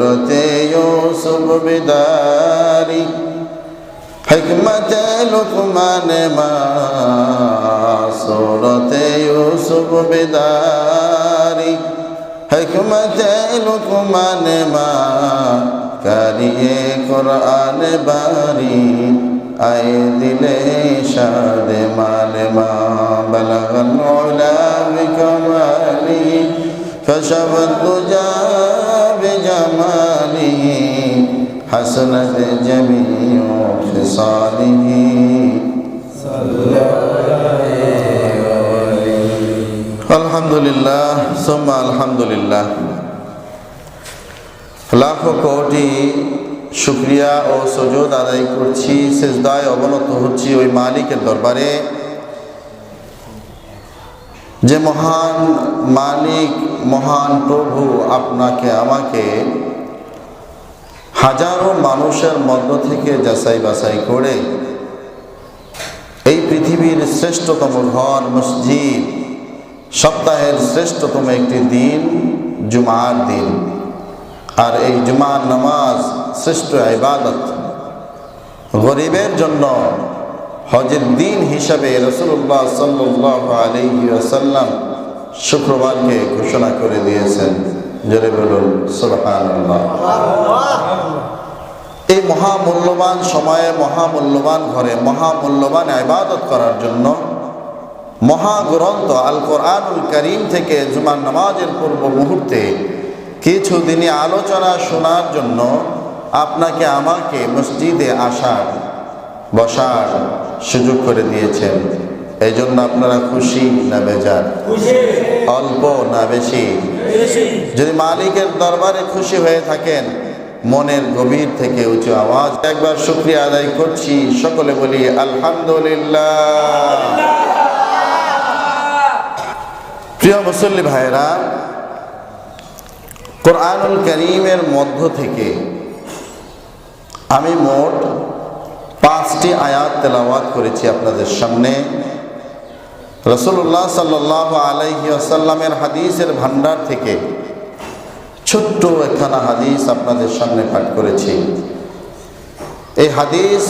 सूरत यूसुफ बिदारी हिकमत लुकमान मा सूरत यूसुफ बिदारी हिकमत लुकमान मा करिए कुरान बारी आए दिले शाद मान मा बलगन उला बिकमाली كشف الدجى بجماله حسنت جميع خصاله الحمد لله ثم الحمد لله লাখো কোটি শুক্রিয়া ও সজোদ আদায় করছি সেজদায় অবনত হচ্ছি ওই মালিকের দরবারে যে মহান মালিক, মহান প্রভু আপনাকে, আমাকে হাজারো মানুষের মধ্য থেকে যাচাই বাছাই করে এই পৃথিবীর শ্রেষ্ঠতম ঘর, মসজিদ, সপ্তাহের শ্রেষ্ঠতম একটি দিন, জুমার দিন। আর এই জুমার নামাজ শ্রেষ্ঠ ইবাদত। গরিবের জন্য হজের দিন হিসাবে রসুল্লাহ সাল্লাহ আলহি আসাল্লাম শুক্রবারকে ঘোষণা করে দিয়েছেন। জোরে বলুন সুবহান এই মহামূল্যবান সময়ে, মহামূল্যবান ঘরে, মহামূল্যবান ইবাদত করার জন্য মহাগ্রন্থ আল কোরআনুল করিম থেকে জুমার নামাজের পূর্ব মুহূর্তে কিছু দিনই আলোচনা শোনার জন্য আপনাকে, আমাকে মসজিদে আসার বসার সুযোগ করে দিয়েছেন। এই জন্য আপনারা খুশি না বেজার? অল্প না বেশি? যদি মালিকের দরবারে খুশি হয়ে থাকেন মনের গভীর থেকে উঁচু আওয়াজ একবার শুক্রিয়া আদায় করছি। সকলে বলি আলহামদুলিল্লাহ। প্রিয় মুসল্লি ভাইরা কোরআনুল করিমের মধ্য থেকে আমি মোট পাঁচটি আয়াত তেলাওয়াত করেছি আপনাদের সামনে। রসুল্লাহ সাল্লাহ আলাইহি আসাল্লামের হাদিসের ভান্ডার থেকে ছোট্ট একখানা হাদিস আপনাদের সামনে পাঠ করেছি। এই হাদিস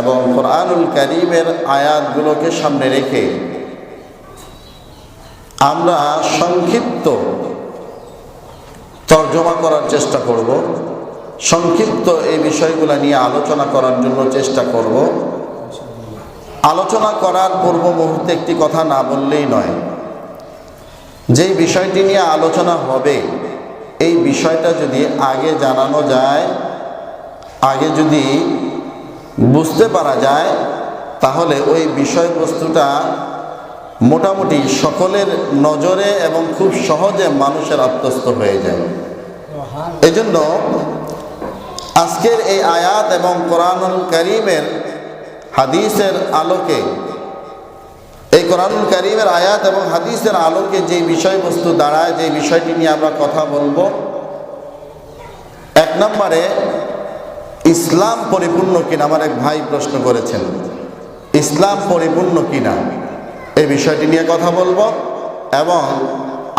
এবং কোরআনুল করিমের আয়াতগুলোকে সামনে রেখে আমরা সংক্ষিপ্ত তর্জমা করার চেষ্টা করব। সংক্ষিপ্ত এই বিষয়গুলো নিয়ে আলোচনা করার জন্য চেষ্টা করব। আলোচনা করার পূর্ব মুহূর্তে একটি কথা না বললেই নয়। যেই বিষয়টি নিয়ে আলোচনা হবে, এই বিষয়টা যদি আগে জানানো যায়, আগে যদি বুঝতে পারা যায়, তাহলে ওই বিষয়বস্তুটা মোটামুটি সকলের নজরে এবং খুব সহজে মানুষের আত্মস্থ হয়ে যায়। এজন্য আজকের এই আয়াত এবং কোরআনুল করিমের হাদিসের আলোকে, এই কোরআনুল করিমের আয়াত এবং হাদিসের আলোকে যে বিষয়বস্তু দাঁড়ায়, যে বিষয়টি নিয়ে আমরা কথা বলব, এক নম্বরে ইসলাম পরিপূর্ণ কিনা, আমার এক ভাই প্রশ্ন করেছেন। ইসলাম পরিপূর্ণ কিনা এই বিষয়টি নিয়ে কথা বলব এবং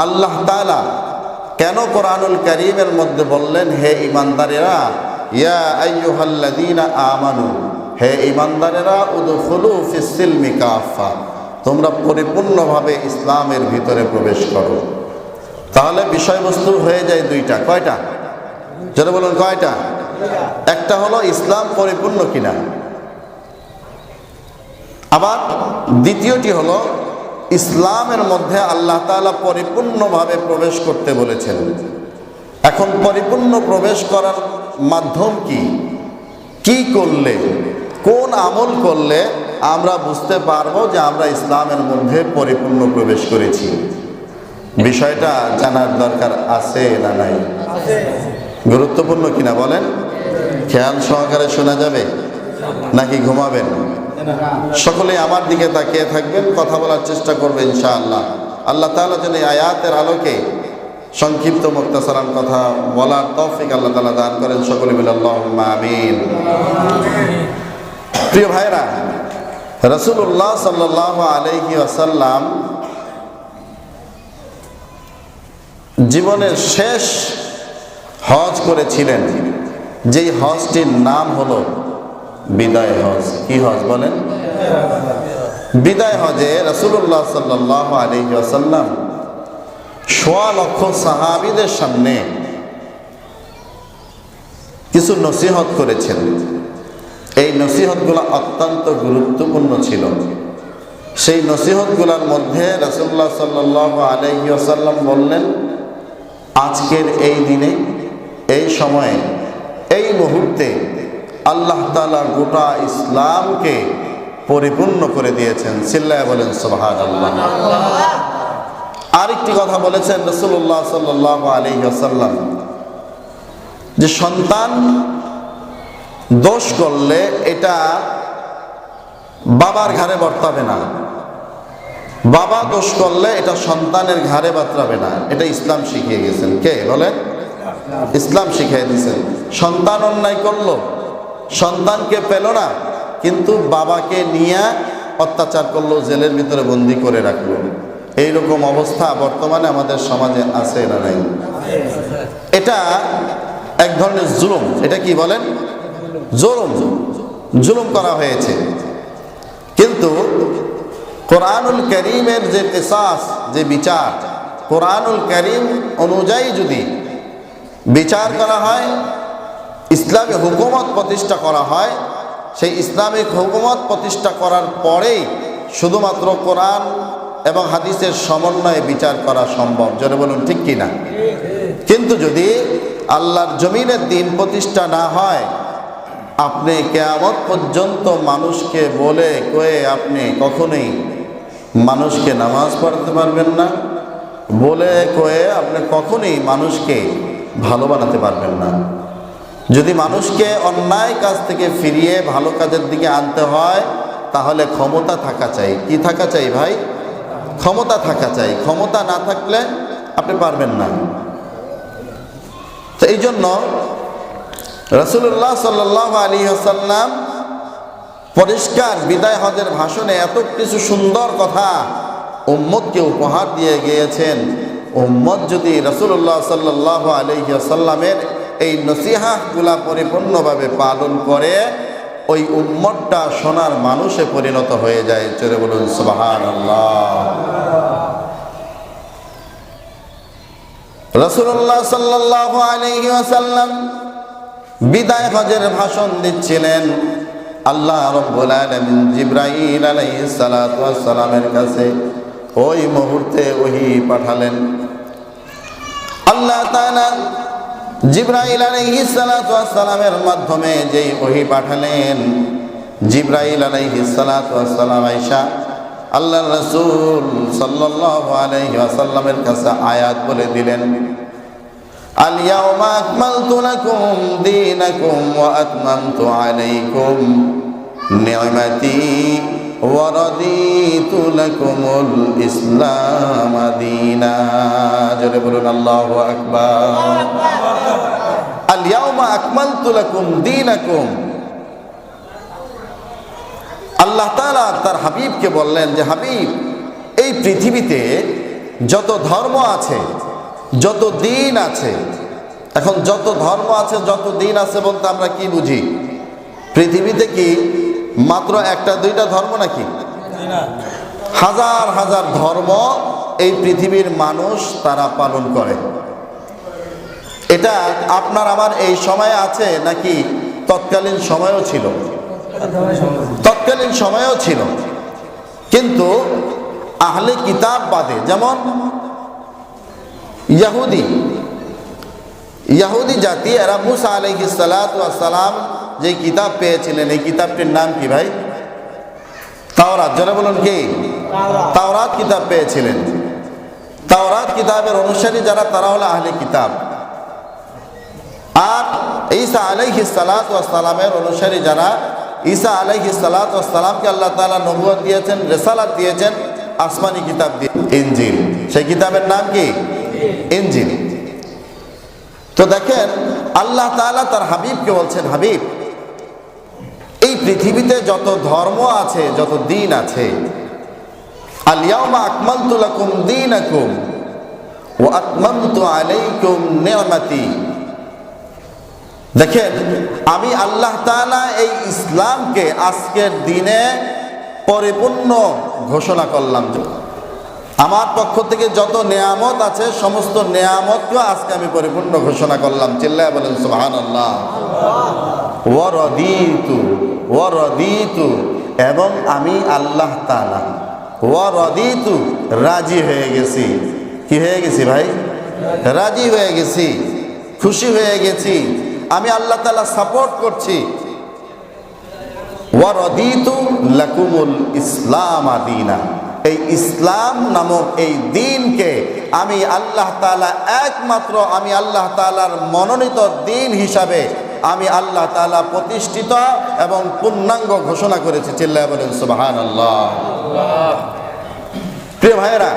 আল্লাহ তালা কেন কোরআনুল করিমের মধ্যে বললেন, হে ইমানদারেরা ইয়া আইয়ুহাল্লাযীনা আমানু, হে তোমরা পরিপূর্ণভাবে ইসলামের ভিতরে প্রবেশ করো। তাহলে বিষয়বস্তু হয়ে যায় দুইটা। কয়টা? যেটা বলুন, কয়টা? একটা হলো ইসলাম পরিপূর্ণ কিনা। আবার দ্বিতীয়টি হলো ইসলামের মধ্যে আল্লাহ তাআলা পরিপূর্ণভাবে প্রবেশ করতে বলেছেন। এখন পরিপূর্ণ প্রবেশ করার মাধ্যম কি? কি করলে? কোন আমল করলে আমরা বুঝতে পারব যে আমরা ইসলামের মধ্যে পরিপূর্ণ প্রবেশ করেছি? বিষয়টা জানার দরকার আছে না নাই? গুরুত্বপূর্ণ কিনা বলেন? খেয়াল সহকারে শোনা যাবে? নাকি ঘুমাবেন? সকলে আমার দিকে তাকিয়ে থাকবেন কথা বলার চেষ্টা করবে ইনশাআল্লাহ। আল্লাহ তাআলা যেন আয়াতের আলোকে সংক্ষিপ্ত মুক্তাসারাম কথা বলার তৌফিক আল্লাহ তাআলা দান করেন সকলে মিলে আমিন। প্রিয় ভাইরা রাসূলুল্লাহ সাল্লাল্লাহু আলাইহি ওয়াসাল্লাম জীবনের শেষ হজ করেছিলেন। যেই হজটির নাম হলো বিদায় হজ। কি হজ বলেন? বিদায় হজে রসুল্লাহ সাল্লাহ আলী আসাল্লাম সোয়া লক্ষ সাহাবিদের সামনে কিছু নসিহত করেছেন। এই নসিহতগুলো অত্যন্ত গুরুত্বপূর্ণ ছিল। সেই নসিহতগুলোর মধ্যে রসুল্লাহ সাল্লাহ আলহি আসাল্লাম বললেন, আজকের এই দিনে, এই সময়ে, এই মুহূর্তে আল্লাহ তালা গোটা ইসলামকে পরিপূর্ণ করে দিয়েছেন। সিল্লায় বলেন সোহান আল্লাহ আরেকটি কথা বলেছেন রসুল্লাহ সাল্লাহ আলহি আসাল্লাম যে সন্তান দোষ করলে এটা বাবার ঘাড়ে বর্তাবে না। বাবা দোষ করলে এটা সন্তানের ঘাড়ে বাতরাবে না। এটা ইসলাম শিখিয়ে গেছেন। কে? বলেন। ইসলাম শিখিয়ে দিয়েছেন। সন্তান অন্যায় করল, সন্তানকে পেল না, কিন্তু বাবাকে নিয়ে অত্যাচার করল, জেলের ভিতরে বন্দি করে রাখল। এইরকম অবস্থা বর্তমানে আমাদের সমাজে আছে না নাই? এটা এক ধরনের জুলুম। এটা কি বলেন? জুলুম। জুলুম করা হয়েছে। কিন্তু কোরআনুল করিমের যে পেশাস যে বিচার, কোরআনুল করিম অনুযায়ী যদি বিচার করা হয়, ইসলামী হুকুমত প্রতিষ্ঠা করা হয়, সেই ইসলামিক হুকুমত প্রতিষ্ঠা করার পরেই শুধুমাত্র কোরআন এবং হাদিসের সমন্বয়ে বিচার করা সম্ভব। যেন বলুন, ঠিক কি না কিন্তু যদি আল্লাহর জমিনের দিন প্রতিষ্ঠা না হয়, আপনি কেয়ামত পর্যন্ত মানুষকে বলে কয়ে আপনি কখনোই মানুষকে নামাজ পড়াতে পারবেন না, বলে কয়ে আপনি কখনোই মানুষকে ভালো বানাতে পারবেন না। যদি মানুষকে অন্যায় কাজ থেকে ফিরিয়ে ভালো কাজের দিকে আনতে হয়, তাহলে ক্ষমতা থাকা চাই। কি থাকা চাই ভাই? ক্ষমতা থাকা চাই। ক্ষমতা না থাকলে আপনি পারবেন না। তো এই জন্য রসুল্লাহ সাল্লাহ আলী আসাল্লাম পরিষ্কার বিদায় হজের ভাষণে এত কিছু সুন্দর কথা উম্মদকে উপহার দিয়ে গিয়েছেন। উম্মদ যদি রসুল্লাহ সাল্লাহ আলহিসাল্লামের এই নসিহাগুলা পরিপূর্ণভাবে পালন করে ওই উম্মতটা সোনার মানুষে পরিণত হয়ে যায়। চলে বলুন সুবাহান রসুল্লাহ সাল্লাহ আলহি আসাল্লাম বিদায় হজের ভাষণ দিচ্ছিলেন। আল্লাহ রব্বুল আলামিন জিব্রাইল আলাইহিস সালাতু ওয়াস কাছে ওই মুহূর্তে ওহি পাঠালেন। আল্লাহ তাআলা জিব্রাইল আলাইহিস সালাতু ওয়াস সালামের মাধ্যমে যেই ওহি পাঠালেন জিব্রাইল আলাইহিস সালাতু ওয়াস সালাম আয়েশা আল্লাহ রাসূল সাল্লাল্লাহু আলাইহি ওয়াসাল্লামের কাছে আয়াত বলে দিলেন اليوم أكملت لكم دينكم وأتممت عليكم نعمتي ورضيت لكم الإسلام دينا جل بلون الله أكبر اليوم أكملت لكم دينكم আল্লাহ তালা তার হাবিবকে বললেন যে হাবিব এই পৃথিবীতে যত ধর্ম আছে যত দিন আছে এখন যত ধর্ম আছে যত দিন আছে বলতে আমরা কি বুঝি পৃথিবীতে কি মাত্র একটা দুইটা ধর্ম নাকি? হাজার হাজার ধর্ম এই পৃথিবীর মানুষ তারা পালন করে। এটা আপনার আমার এই সময় আছে নাকি তৎকালীন সময়ও ছিল? তৎকালীন সময়ও ছিল। কিন্তু আহলে কিতাব বাদে যেমন ইয়াহুদি ইয়াহুদি জাতি এরা মুসা আলহি সালাম যে কিতাব পেয়েছিলেন এই কিতাবটির নাম কি ভাই? তাওরাত যারা বলুন কি? তাওরাত। কিতাব পেয়েছিলেন। তাওরাত কিতাবের অনুসারী যারা তারা হলো আহলে কিতাব। আর ঈসা আলাইহি সালাত সালামের অনুসারী যারা ঈসা আলাইহি সালাত সালামকে আল্লাহ তাআলা নবুয়ত দিয়েছেন রেসালাত দিয়েছেন আসমানি কিতাব দিয়ে। ইনজিল। সেই কিতাবের নাম কি? ইনজিল। তো দেখেন আল্লাহ তাআলা তার হাবিবকে বলছেন হাবিব পৃথিবীতে যত ধর্ম আছে, যত দিন আছে আলিয়াউমা আকমালতু লাকুম দীনাকুম ওয়া আতমামতু আলাইকুম নি'মাতি। দেখেন, আমি আল্লাহ তাআলা এই ইসলামকে আজকের দিনে পরিপূর্ণ ঘোষণা করলাম। আমার পক্ষ থেকে যত নেয়ামত আছে, সমস্ত নেয়ামতকেও আজকে আমি পরিপূর্ণ ঘোষণা করলাম। চিল্লায় বলেন সুহান আল্লাহ ওয়ারদিতু ওয়ারদিতু, এবং আমি আল্লাহ তাআলা। ওয়ারদিতু, রাজি হয়ে গেছি। কি হয়ে গেছি ভাই? রাজি হয়ে গেছি, খুশি হয়ে গেছি। আমি আল্লাহ তাআলা সাপোর্ট করছি। ওয়ারদিতু লাকুমুল ইসলাম আদিনা। এই ইসলাম নামক এই দিনকে আমি আল্লাহ তাআলা একমাত্র আমি আল্লাহ তাআলার মনোনীত দিন হিসাবে আমি আল্লাহ তাআলা প্রতিষ্ঠিত এবং পূর্ণাঙ্গ ঘোষণা করেছি, চিল্লায় বলেন সুবাহান আল্লাহ প্রিয় ভাইয়েরা,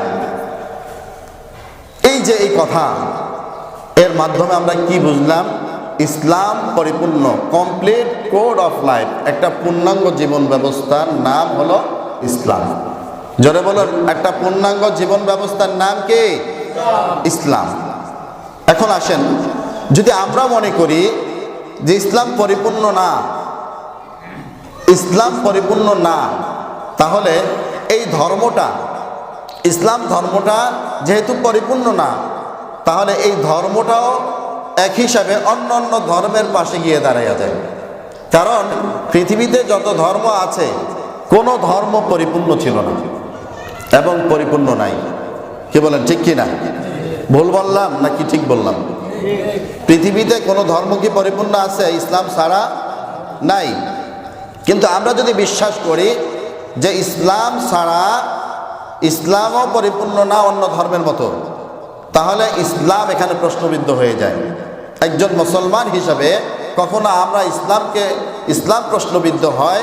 এই যে এই কথা, এর মাধ্যমে আমরা কি বুঝলাম? ইসলাম পরিপূর্ণ কমপ্লিট কোড অফ লাইফ একটা পূর্ণাঙ্গ জীবন ব্যবস্থার নাম হলো ইসলাম। জোরে বলুন, একটা পূর্ণাঙ্গ জীবন ব্যবস্থার নাম কি? ইসলাম। এখন আসেন, যদি আমরা মনে করি যে ইসলাম পরিপূর্ণ না, ইসলাম পরিপূর্ণ না, তাহলে এই ধর্মটা, ইসলাম ধর্মটা যেহেতু পরিপূর্ণ না, তাহলে এই ধর্মটাও এক হিসাবে অন্য অন্য ধর্মের পাশে গিয়ে দাঁড়াইয়া যায় কারণ পৃথিবীতে যত ধর্ম আছে, কোনো ধর্ম পরিপূর্ণ ছিল না এবং পরিপূর্ণ নাই। কি বলেন, ঠিক কি না ভুল বললাম নাকি ঠিক বললাম? পৃথিবীতে কোনো ধর্ম কি পরিপূর্ণ আছে? ইসলাম ছাড়া নাই। কিন্তু আমরা যদি বিশ্বাস করি যে ইসলাম ছাড়া ইসলামও পরিপূর্ণ না অন্য ধর্মের মতো, তাহলে ইসলাম এখানে প্রশ্নবিদ্ধ হয়ে যায়। একজন মুসলমান হিসাবে কখনো আমরা ইসলামকে, ইসলাম প্রশ্নবিদ্ধ হয়,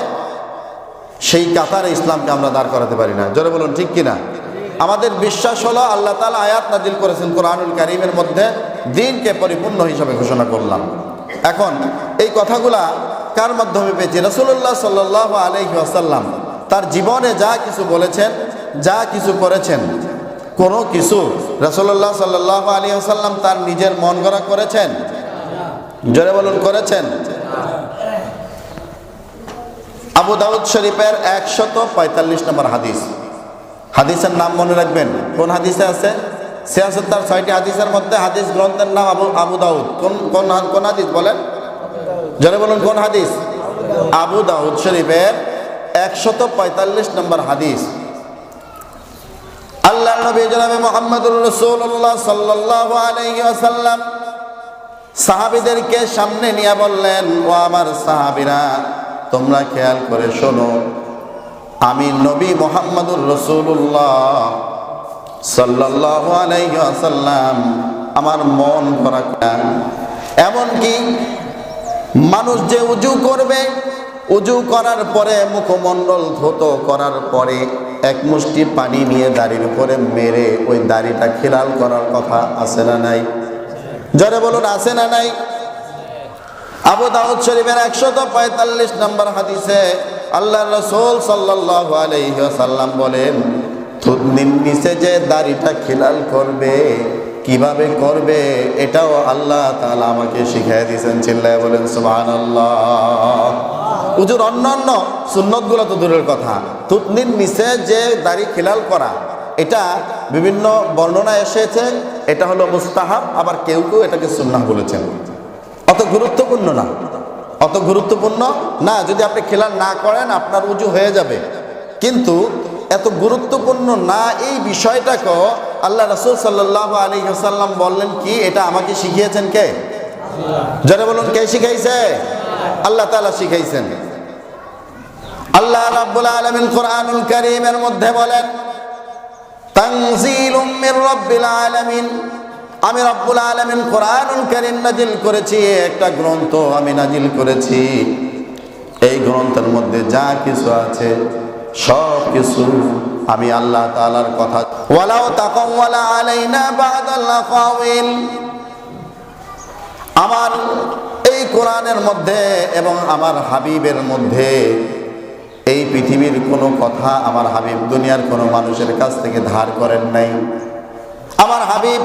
সেই কাতারে ইসলামকে আমরা দাঁড় করাতে পারি না। জোরে বলুন, ঠিক কিনা? আমাদের বিশ্বাস হলো আল্লাহ তালা আয়াত নাজিল করেছেন কোরআনুল কারিমের মধ্যে দিনকে পরিপূর্ণ হিসাবে ঘোষণা করলাম। এখন এই কথাগুলা কার মাধ্যমে পেয়েছি? রসুল্লাহ সাল্লাহ আলহি আসাল্লাম তার জীবনে যা কিছু বলেছেন, যা কিছু করেছেন, কোনো কিছু রসল্লাহ সাল্লাহ আলী আসাল্লাম তার নিজের মন গড়া করেছেন? জোরে বলুন, করেছেন? আবু দাউদ শরীফের একশত পঁয়তাল্লিশ নম্বর হাদিস। হাদিসের নাম মনে রাখবেন। কোন হাদিসে আছে? সিয়াসত তার ছয়টি হাদিসের মধ্যে হাদিস গ্রন্থের নাম আবু আবু দাউদ। কোন কোন কোন হাদিস বলেন? জোরে বলুন, কোন হাদিস? আবু দাউদ শরীফের একশত পঁয়তাল্লিশ নম্বর হাদিস। আল্লাহ নবী জনাবে মোহাম্মদুর রসুল্লাহ সাল্লাহ আলাইহি আসাল্লাম সাহাবিদেরকে সামনে নিয়ে বললেন, ও আমার সাহাবিরা, তোমরা খেয়াল করে শোনো আমি নবী মোহাম্মদুর রসুল্লাহ সাল্লাহ আলাইহি আসাল্লাম আমার মন ভরা এমনকি মানুষ যে উজু করবে, উজু করার পরে মুখমণ্ডল ধুত করার পরে এক মুষ্টি পানি নিয়ে দাড়ির উপরে মেরে ওই দাড়িটা খিলাল করার কথা আছে না নাই? জরে বলুন, আছে না নাই? আবু দাউদ শরীফের একশত পঁয়তাল্লিশ নম্বর হাদিসে আল্লাহ রসুল সাল্লাহ আলহ্লাম বলেন, থুতনির নিচে যে দাড়িটা খিলাল করবে, কীভাবে করবে, এটাও আল্লাহ তাআলা আমাকে শিখিয়ে দিয়েছেন। চিল্লায় বলেন সুবহান উজুর অন্যান্য সুন্নতগুলো তো দূরের কথা। থুতনির নিচে যে দাড়ি খিলাল করা, এটা বিভিন্ন বর্ণনা এসেছে। এটা হলো মুস্তাহাব, আবার কেউ কেউ এটাকে সুন্নাহ বলেছেন। অত গুরুত্বপূর্ণ না। অত গুরুত্বপূর্ণ? না, যদি আপনি খেলার না করেন, আপনার উজু হয়ে যাবে। কিন্তু এত গুরুত্বপূর্ণ না এই বিষয়টাকেও আল্লাহ রসুল সাল্লাহ আলী হাসাল্লাম বললেন কি, এটা আমাকে শিখিয়েছেন কে? যারা বলুন, কে শিখাইছে? আল্লাহ তালা শিখাইছেন। আল্লাহ রাব্বুল আলামিন কোরআনুল কারীমের মধ্যে বলেন, তানজিলুম মির রাব্বিল আলামিন। আমি রব্বুল আলামিন কোরআনুল কারীম নাজিল করেছি, একটা গ্রন্থ আমি নাজিল করেছি। এই গ্রন্থের মধ্যে যা কিছু আছে, সব কিছু আমি আল্লাহ তাআলার কথা ওয়ালাউ তাকাওয়ালা আলাইনা বাদাল আকাওয়িল আমার এই কোরআনের মধ্যে এবং আমার হাবিবের মধ্যে এই পৃথিবীর কোনো কথা আমার হাবিব দুনিয়ার কোনো মানুষের কাছ থেকে ধার করেন নাই। আমার হাবিব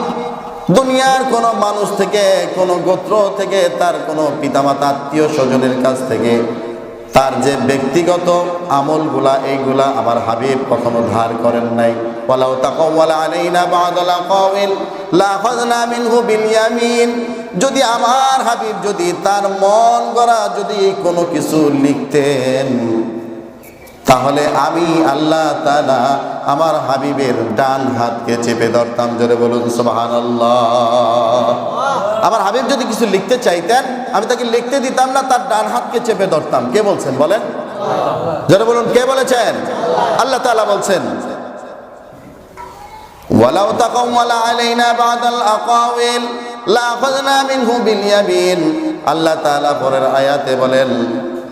দুনিয়ার কোনো মানুষ থেকে, কোনো গোত্র থেকে, তার কোনো পিতামাতা, আত্মীয় স্বজনের কাছ থেকে, তার যে ব্যক্তিগত আমলগুলা, এইগুলা আমার হাবিব কখনো ধার করেন নাই। ওয়ালাউ তাকাওয়ালা আলাইনা বা'দাল আকাওয়াইল লা আখাযনা মিনহু বিল ইয়ামিন। যদি আমার হাবিব যদি তার মন গড়া যদি কোনো কিছু লিখতেন তাহলে আমি আল্লাহ তাআলা আমার হাবিবের ডান হাতকে চেপে ধরতাম জোরে বলুন সুবহানাল্লাহ আমার হাবিব যদি কিছু লিখতে চাইতেন আমি তাকে লিখতে দিতাম না তার ডান হাতকে চেপে ধরতাম কে বলছেন বলেন জোরে বলুন কে বলেছেন আল্লাহ তাআলা বলছেন ولو تقول علينا بعض الأقاويل لأخذنا منه باليمين আল্লাহ তাআলা পরের আয়াতে বলেন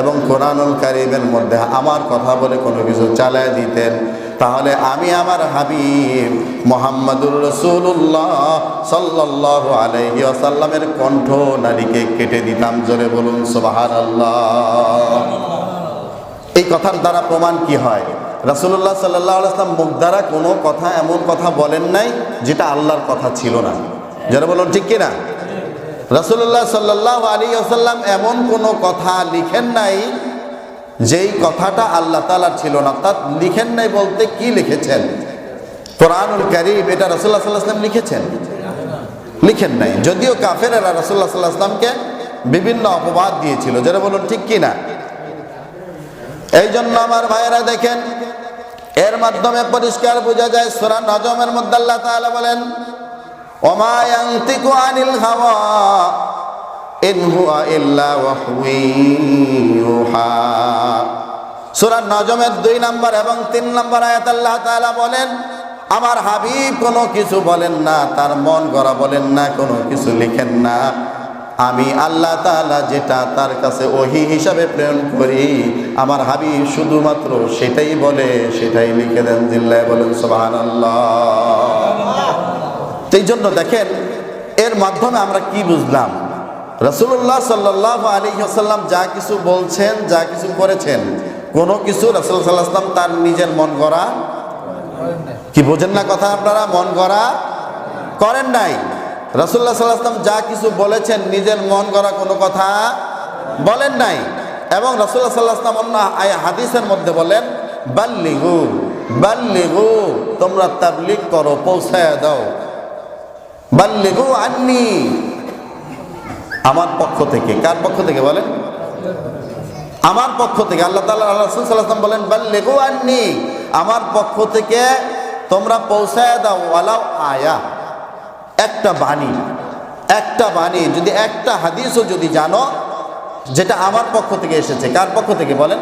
এবং কোরআনুল কারিমের মধ্যে আমার কথা বলে কোনো কিছু চালায় দিতেন, তাহলে আমি আমার হাবিব মোহাম্মদুর রসুল্লাহ সাল্লাহ আলহি আসাল্লামের কণ্ঠ নারীকে কেটে দিতাম, জোরে বলুন সোবাহার আল্লাহ এই কথার দ্বারা প্রমাণ কি হয়? রাসুল্লাহ সাল্লাহ আসলাম মুখ দ্বারা কোনো কথা, এমন কথা বলেন নাই যেটা আল্লাহর কথা ছিল না। যারা বলুন, ঠিক কিনা? রাসুল্লাহ সাল্লাহ আলী আসাল্লাম এমন কোনো কথা লিখেন নাই যেই কথাটা আল্লাহ তালার ছিল না। তা লিখেন নাই বলতে কি লিখেছেন? কোরআনুল করিম এটা রাসুল্লাহ সাল্লাহাম লিখেছেন? লিখেন নাই। যদিও কাফেরেরা রাসুল্লাহ সাল্লাহ আসলামকে বিভিন্ন অপবাদ দিয়েছিল। যারা বলুন, ঠিক কি না? এই জন্য আমার ভাইয়েরা দেখেন, এর মাধ্যমে পরিষ্কার বোঝা যায় সুরা নজমের মধ্যে আল্লাহ তাআলা বলেন নজমের দুই নম্বর এবং তিন নম্বর আয়াত আল্লাহ তাআলা বলেন, আমার হাবিব কোনো কিছু বলেন না, তার মন গড়া বলেন না, কোনো কিছু লিখেন না। আমি আল্লাহ তাআলা যেটা তার কাছে ওহি হিসাবে প্রেরণ করি, আমার হাবিব শুধুমাত্র সেটাই বলে, সেটাই লিখে দেন জিল্লায় বলেন, সুবহানাল্লাহ। এই জন্য দেখেন, এর মাধ্যমে আমরা কি বুঝলাম? রসুল্লাহ সাল্লাহ আলী আসাল্লাম যা কিছু বলছেন, যা কিছু করেছেন, কোনো কিছু রসুল সাল্লাহাম তার নিজের মন গড়া কি বোঝেন না কথা আপনারা? মন গড়া করেন নাই। রসুল্লাহ সাল্লাহাম যা কিছু বলেছেন, নিজের মন গড়া কোনো কথা বলেন নাই। এবং রসুল্লাহ সাল্লাহাম অন্য হাদিসের মধ্যে বলেন, বাল্লিগু বাল্লিগু, তোমরা তাবলিগ করো, পৌঁছায় দাও। আমার পক্ষ থেকে। কার পক্ষ থেকে বলেন? আমার পক্ষ থেকে। আল্লাহ আলাইহি বলেন, বাল্লিগু আন্নি, আমার পক্ষ থেকে তোমরা পৌঁছায় দাও ওয়ালাও আয়া। একটা বাণী একটা বাণী, যদি একটা হাদিসও যদি জানো, যেটা আমার পক্ষ থেকে এসেছে, কার পক্ষ থেকে বলেন?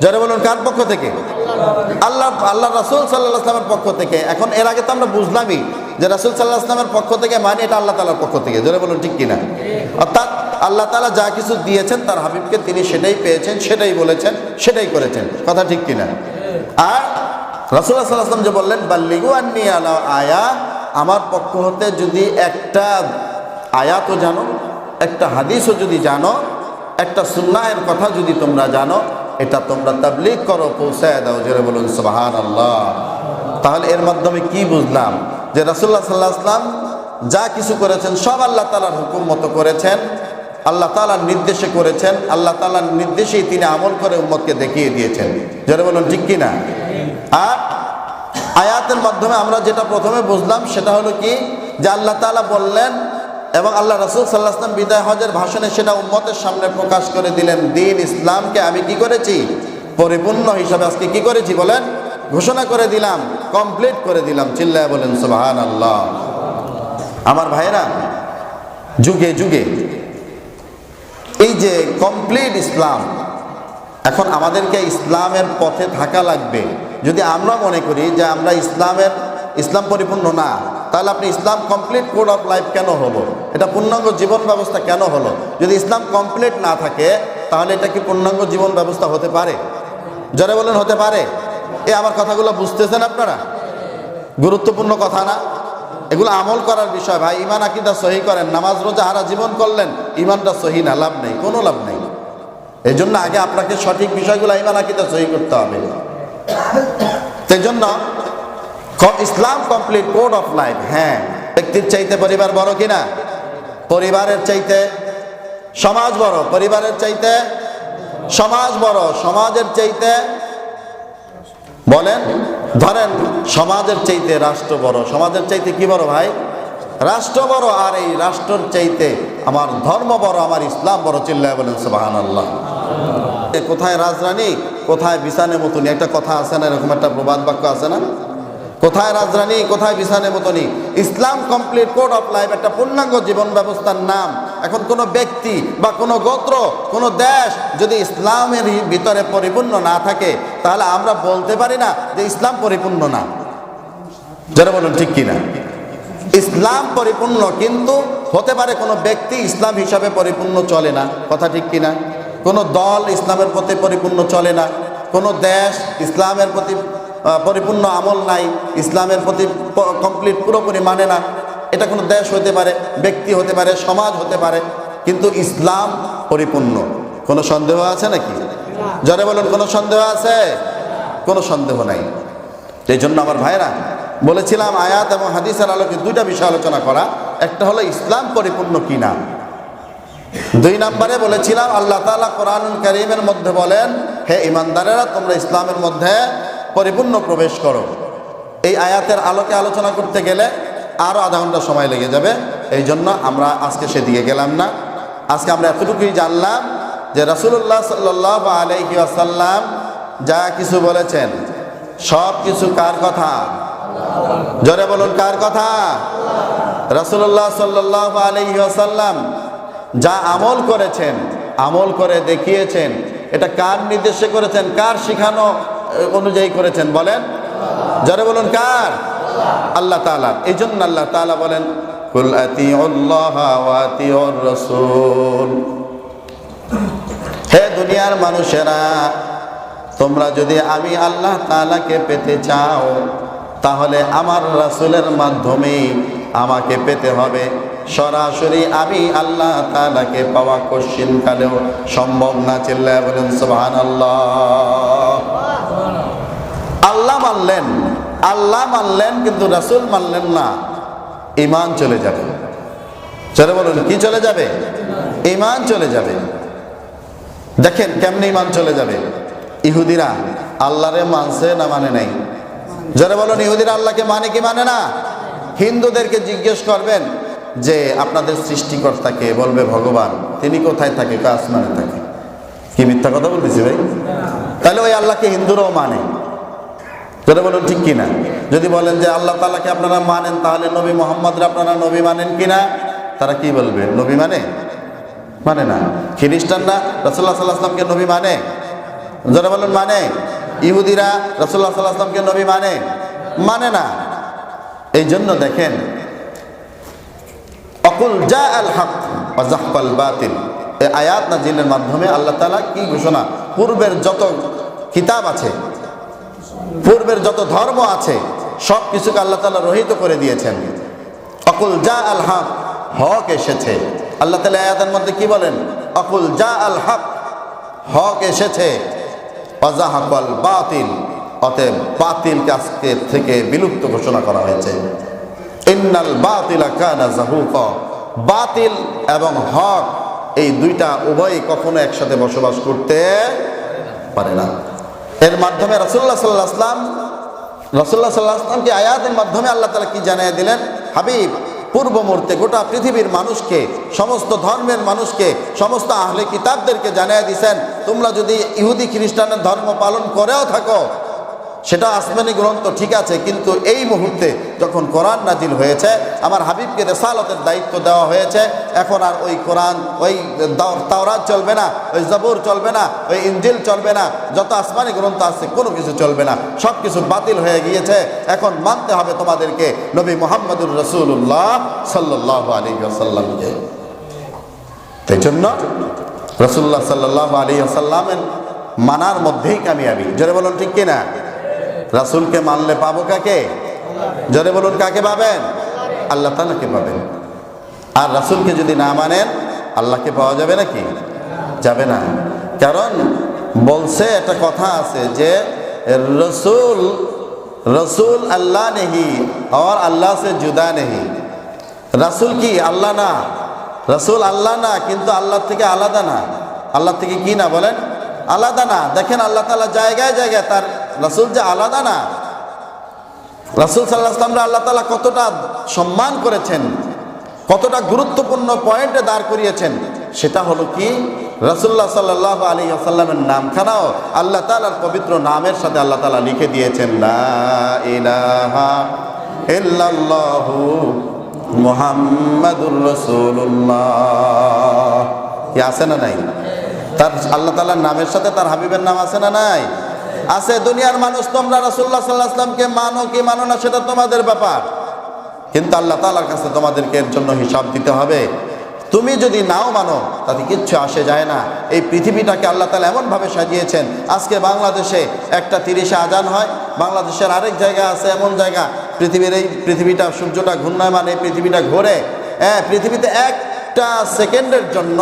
যারা বলুন, কার পক্ষ থেকে? আল্লাহ আল্লাহ রাসুল সাল্লাহ আসলামের পক্ষ থেকে। এখন এর আগে তো আমরা বুঝলামই যে রাসুল সাল্লাহ আসলামের পক্ষ থেকে মানে এটা আল্লাহ তালার পক্ষ থেকে। যারা বলুন ঠিক কিনা? অর্থাৎ আল্লাহ তালা যা কিছু দিয়েছেন তার হাবিবকে তিনি সেটাই পেয়েছেন, সেটাই বলেছেন, সেটাই করেছেন। কথা ঠিক কিনা? আর রাসুল্লাহ সাল্লাহ আসলাম যে বললেন, বাল্লিগু আন্নি আলা আয়া আমার পক্ষ হতে যদি একটা আয়াতও জানো, একটা হাদিসও যদি জানো, একটা সুন্নাহের কথা যদি তোমরা জানো, এটা তোমরা তাবলিগ করো, পৌঁছায় দাও, জোরে বলুন সুবাহান আল্লাহ তাহলে এর মাধ্যমে কি বুঝলাম? যে রাসুল্লাহ সাল্লাহ আসলাম যা কিছু করেছেন, সব আল্লাহ তালার হুকুম মতো করেছেন। আল্লাহ তালার নির্দেশে করেছেন। আল্লাহ তালার নির্দেশেই তিনি আমল করে উম্মতকে দেখিয়ে দিয়েছেন। জোরে বলুন, ঠিক কিনা আর আয়াতের মাধ্যমে আমরা যেটা প্রথমে বুঝলাম, সেটা হলো কি? যে আল্লাহ তালা বললেন এবং আল্লাহ রসুল সাল্লাহাম বিদায় হজের ভাষণে সেটা উম্মতের সামনে প্রকাশ করে দিলেন, দিন ইসলামকে আমি কি করেছি? পরিপূর্ণ হিসাবে আজকে কি করেছি? বলেন ঘোষণা করে দিলাম কমপ্লিট করে দিলাম, চিল্লায় বলেন সুবাহান আল্লাহ আমার ভাইরা যুগে যুগে এই যে কমপ্লিট ইসলাম, এখন আমাদেরকে ইসলামের পথে থাকা লাগবে। যদি আমরা মনে করি যে আমরা ইসলামের, ইসলাম পরিপূর্ণ না, তাহলে আপনি Islam complete code of life কেন হলো? এটা পূর্ণাঙ্গ জীবন ব্যবস্থা কেন হলো? যদি ইসলাম কমপ্লিট না থাকে, তাহলে এটা কি পূর্ণাঙ্গ জীবন ব্যবস্থা হতে পারে? যারা বলেন, হতে পারে? এ আমার কথাগুলো বুঝতেছেন আপনারা? গুরুত্বপূর্ণ কথা না। এগুলো আমল করার বিষয় ভাই। ইমান আকিদা সহি করেন। নামাজ, রোজা, হারা জীবন করলেন ইমানটা সহি না, লাভ নেই, কোনো লাভ নেই। এই জন্য আগে আপনাকে সঠিক বিষয়গুলো ইমান আকিদা সহি করতে হবে। সেই জন্য Islam complete code of life হ্যাঁ। ব্যক্তির চাইতে পরিবার বড় কিনা? পরিবারের চাইতে সমাজ বড়। পরিবারের চাইতে সমাজ বড়। সমাজের চাইতে বলেন, ধরেন সমাজের চাইতে রাষ্ট্র বড়। সমাজের চাইতে কি বড় ভাই? রাষ্ট্র বড় আর এই রাষ্ট্রের চাইতে আমার ধর্ম বড়, আমার ইসলাম বড়, চিল্লায় বলেন সুবাহান আল্লাহ কোথায় রাজরানী? কোথায় বিছানে মতনি? একটা কথা আছে না, এরকম একটা প্রবাদ বাক্য আছে না? কোথায় রাজরানী? কোথায় বিছানে মতনি? Islam complete code of life একটা পূর্ণাঙ্গ জীবন ব্যবস্থার নাম। এখন কোনো ব্যক্তি বা কোনো গোত্র, কোনো দেশ যদি ইসলামের ভিতরে পরিপূর্ণ না থাকে তাহলে আমরা বলতে পারি না যে ইসলাম পরিপূর্ণ না। যারা বলুন, ঠিক কিনা? ইসলাম পরিপূর্ণ কিন্তু হতে পারে কোনো ব্যক্তি ইসলাম হিসাবে পরিপূর্ণ চলে না। কথা ঠিক কিনা? কোনো দল ইসলামের প্রতি পরিপূর্ণ চলে না। কোনো দেশ ইসলামের প্রতি পরিপূর্ণ আমল নাই। ইসলামের প্রতি কমপ্লিট পুরোপুরি মানে না। এটা কোনো দেশ হতে পারে, ব্যক্তি হতে পারে, সমাজ হতে পারে, কিন্তু ইসলাম পরিপূর্ণ। কোনো সন্দেহ আছে নাকি? জরে বলুন, কোনো সন্দেহ আছে? কোনো সন্দেহ নাই। এই জন্য আমার ভাইরা বলেছিলাম আয়াত এবং হাদিসের আলোকে দুইটা বিষয় আলোচনা করা। একটা হলো ইসলাম পরিপূর্ণ কিনা। দুই নম্বরে বলেছিলাম, আল্লাহ তাআলা কোরআন করিমের মধ্যে বলেন, হে ইমানদারেরা তোমরা ইসলামের মধ্যে পরিপূর্ণ প্রবেশ করো। এই আয়াতের আলোকে আলোচনা করতে গেলে আরও আধা ঘণ্টা সময় লেগে যাবে। এই জন্য আমরা আজকে সেদিকে গেলাম না। আজকে আমরা এতটুকুই জানলাম যে রাসুল্লাহ সাল্লাহ আলহি আসাল্লাম যা কিছু বলেছেন, সব কিছু কার কথা? জোরে বলুন, কার কথা? রাসুল্লাহ সাল্লাহ আলহি আসাল্লাম যা আমল করেছেন, আমল করে দেখিয়েছেন, এটা কার নির্দেশে করেছেন, কার শিখানো অনুযায়ী করেছেন বলেন? জোরে বলুন, কার? আল্লাহ তাআলা। এই জন্য আল্লাহ তাআলা বলেন, কুল আতিউল্লাহ ওয়া আতিউর রাসূল। হে দুনিয়ার মানুষেরা, তোমরা যদি আমি আল্লাহ তালাকে পেতে চাও, তাহলে আমার রাসূলের মাধ্যমে আমাকে পেতে হবে। সরাসরি আমি আল্লাহ তাআলাকে পাওয়া কশিন কালেও সম্ভব না, চিল্লায় বলেন, সুবহানাল্লাহ। আল্লাহ মানলেন আল্লাহ মানলেন, কিন্তু রাসূল মানলেন না। ইমান চলে যাবে। চলে বলুন, কি চলে যাবে? ইমান চলে যাবে। দেখেন কেমনি ইমান চলে যাবে? ইহুদিরা আল্লাহরে মানছে না মানে নাই? যারা বলুন, ইহুদিরা আল্লাহকে মানে কি মানে না? হিন্দুদেরকে জিজ্ঞেস করবেন যে, আপনাদের সৃষ্টিকর্তাকে বলবে, ভগবান। তিনি কোথায় থাকে? আসমানে থাকে। কি মিথ্যা কথা বলতেছি ভাই? তাহলে ওই আল্লাহকে হিন্দুরাও মানে। যারা বলুন, ঠিক কিনা? যদি বলেন যে, আল্লাহ তাআলাকে আপনারা মানেন, তাহলে নবী মোহাম্মদরা আপনারা নবী মানেন কিনা? তারা কি বলবে? নবী মানে? মানে না। খ্রিস্টানরা রসুল্লাহ সাল্লাহ আসলামকে নবী মানে। যারা বলেন মানে? ইহুদিরা রসুল্লাহ সাল্লাহ আসলামকে নবী মানে? মানে না। এই জন্য দেখেন, অকুল যা আল হক অজাহপাল বাতিল। এই আয়াত না নাজিলের মাধ্যমে আল্লাহ তাআলা কি ঘোষণা? পূর্বের যত কিতাব আছে, পূর্বের যত ধর্ম আছে সব কিছুকে আল্লাহ তালা রহিত করে দিয়েছেন। অকুল যা আল হক হক এসেছে। আল্লাহ তাআলা আয়াতের মধ্যে কি বলেন? অকুল জা আল হক হক এসেছে, অজাহাকল বাতিল, অতএব বাতিলকে আজকে থেকে বিলুপ্ত ঘোষণা করা হয়েছে। ইন্নাল বাতিলা বাতিল এবং হক এই দুইটা উভয়ই কখনো একসাথে বসবাস করতে পারে না। এর মাধ্যমে রাসূলুল্লাহ সাল্লাল্লাহু আলাইহি আসলাম রসুল্লাহ সাল্লাহ আসলামকে আয়াতের মাধ্যমে আল্লাহ তালা কি জানিয়ে দিলেন? হাবিব পূর্ব মুহূর্তে গোটা পৃথিবীর মানুষকে, সমস্ত ধর্মের মানুষকে, সমস্ত আহলে কিতাবদেরকে জানিয়ে দিছেন, তোমরা যদি ইহুদি খ্রিস্টানের ধর্ম পালন করেও থাকো সেটা আসমানি গ্রন্থ ঠিক আছে, কিন্তু এই মুহূর্তে যখন কোরআন নাজিল হয়েছে, আমার হাবিবকে রেসালতের দায়িত্ব দেওয়া হয়েছে, এখন আর ওই কোরআন, ওই তাওরাত চলবে না, ওই জবুর চলবে না, ওই ইঞ্জিল চলবে না, যত আসমানি গ্রন্থ আছে কোনো কিছু চলবে না, সব কিছু বাতিল হয়ে গিয়েছে, এখন মানতে হবে তোমাদেরকে নবী মোহাম্মদুর রসুল্লাহ সাল্লাহ আলী আসাল্লামকে এই জন্য রসুল্লাহ সাল্লাহ আলী আসাল্লামের মানার মধ্যেই কামিয়াবি। যারা বলুন ঠিক কিনা? রাসুলকে মানলে পাবো কাকে? জোরে বলুন, কাকে পাবেন? আল্লাহ তালাকে পাবেন। আর রাসুলকে যদি না মানেন, আল্লাহকে পাওয়া যাবে নাকি? যাবে না। কারণ বলছে, একটা কথা আছে যে, রসুল রসুল আল্লাহ নেহি और আল্লাহ সে জুদা নেহি। রাসুল কি আল্লাহ না? রাসুল আল্লাহ না, কিন্তু আল্লাহ থেকে আলাদা না। আল্লাহ থেকে কি না বলেন? আলাদা না। দেখেন আল্লাহ তালা জায়গায় জায়গায় তার রাসুল যে আলাদা না। রাসুল সাল্লাহ আসলামরা আল্লাহ তালা কতটা সম্মান করেছেন, কতটা গুরুত্বপূর্ণ পয়েন্টে দাঁড় করিয়েছেন, সেটা হলো কি? রাসুল্লাহ সাল্লাহ আলী আসাল্লামের নামখানাও আল্লাহ তালার পবিত্র নামের সাথে আল্লাহ তালা লিখে দিয়েছেন আছে না নাই? তার আল্লাহ তালার নামের সাথে তার হাবিবের নাম আছে না নাই? আছে দুনিয়ার মানুষ, তোমরা রাসুল্লাহ সাল্লাহ আসলামকে মানো কি মানো না, সেটা তোমাদের ব্যাপার। কিন্তু আল্লাহ তালার কাছে তোমাদেরকে এর জন্য হিসাব দিতে হবে। তুমি যদি নাও মানো, তাতে কিচ্ছু আসে যায় না। এই পৃথিবীটাকে আল্লাহ তালা এমনভাবে সাজিয়েছেন, আজকে বাংলাদেশে একটা তিরিশে আজান হয়, বাংলাদেশের আরেক জায়গা আছে, এমন জায়গা। পৃথিবীর এই পৃথিবীটা সূর্যটা ঘূর্ণায়মান, এই পৃথিবীটা ঘোরে। হ্যাঁ পৃথিবীতে একটা সেকেন্ডের জন্য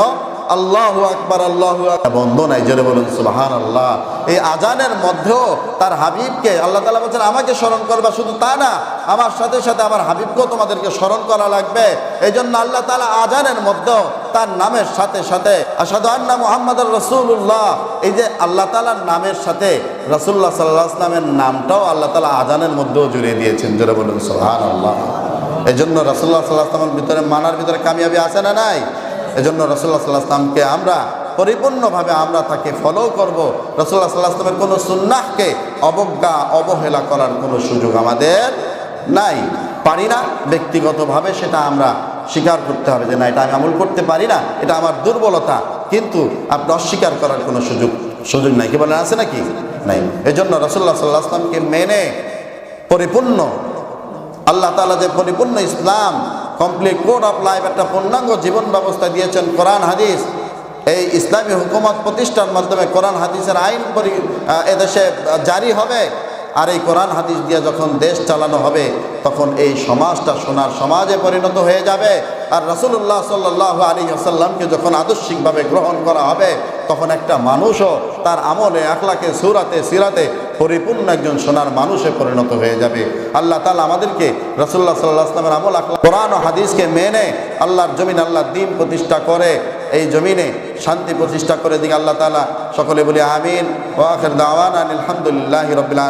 আল্লাহ আকবার, আল্লাহ বন্ধ নাই, জোরে বলুন সুবাহান আল্লাহ এই আজানের মধ্যেও তার হাবিবকে, আল্লাহ তালা বলছেন, আমাকে স্মরণ করবা শুধু তা না, আমার সাথে সাথে আমার হাবিবকেও তোমাদেরকে স্মরণ করা লাগবে। এই জন্য আল্লাহ তালা আজানের মধ্যেও তার নামের সাথে সাথে আসাদু আন্না মোহাম্মদ রসুল্লাহ এই যে আল্লাহ তালার নামের সাথে রসুল্লাহ সাল্লাহ আসলামের নামটাও আল্লাহ তালা আজানের মধ্যেও জুড়ে দিয়েছেন, জোরে বলুন সুবাহান আল্লাহ এই জন্য রসুল্লাহ সাল্লাহ আসলামের ভিতরে মানার ভিতরে কামিয়াবি আছে না নাই? এজন্য রসুল্লাহ সাল্লাহ আসলামকে আমরা পরিপূর্ণভাবে আমরা তাকে ফলো করব। রসুল্লাহ সাল্লাহ আসলামের কোনো সুন্নাহকে অবজ্ঞা, অবহেলা করার কোনো সুযোগ আমাদের নাই। পারি না, ব্যক্তিগতভাবে সেটা আমরা স্বীকার করতে হবে যে না, এটা আমি আমল করতে পারি না, এটা আমার দুর্বলতা। কিন্তু আপনি অস্বীকার করার কোনো সুযোগ সুযোগ নাই। কি বলেন, আছে নাকি? নাই। এজন্য রসুল্লাহ সাল্লাহ আসলামকে মেনে পরিপূর্ণ, আল্লাহ তালা যে পরিপূর্ণ Islam complete code of life একটা পূর্ণাঙ্গ জীবন ব্যবস্থা দিয়েছেন, কোরআন, হাদিস এই ইসলামী হুকুমত প্রতিষ্ঠার মাধ্যমে কোরআন হাদিসের আইন এদেশে জারি হবে। আর এই কোরআন হাদিস দিয়ে যখন দেশ চালানো হবে, তখন এই সমাজটা সোনার সমাজে পরিণত হয়ে যাবে। আর রসুল্লাহ সাল্লাহ আলী আসাল্লামকে যখন আদর্শিকভাবে গ্রহণ করা হবে, তখন একটা মানুষও তার আমলে, আখলাকে, সুরাতে, সিরাতে পরিপূর্ণ একজন সোনার মানুষে পরিণত হয়ে যাবে। আল্লাহ তালা আমাদেরকে রসুল্লাহ সাল্লাহ আসলামের আমল আখলা কোরআন ও হাদিসকে মেনে আল্লাহর জমিন, আল্লাহর দিন প্রতিষ্ঠা করে, এই জমিনে শান্তি প্রতিষ্ঠা করে দিকে আল্লাহ তালা সকলে বলি আমিন। ওয়াখের দাওয়ান আলহামদুলিল্লাহ রবিল